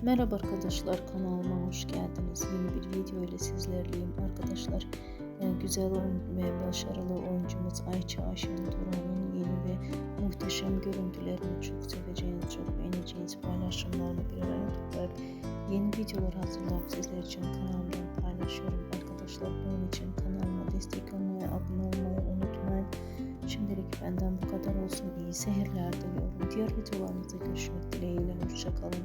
Merhaba arkadaşlar kanalıma hoş geldiniz. Yeni bir video ile sizlerleyim arkadaşlar. e, güzel ve başarılı oyuncumuz Ayça Ayşen Turan'ın yeni ve muhteşem görüntülerini çok seveceğiniz, çok beğeneceğiniz paylaşımlarını bir araya toplayıp yeni videolar hazırlayıp sizler için kanalımdan paylaşıyorum arkadaşlar. Bunun için kanalıma destek olmayı, abone olmayı unutmayın. Şimdilik benden bu kadar olsun. İyi seyirler diliyorum. Diğer videolarımızda görüşmek dileğiyle. Hoşçakalın.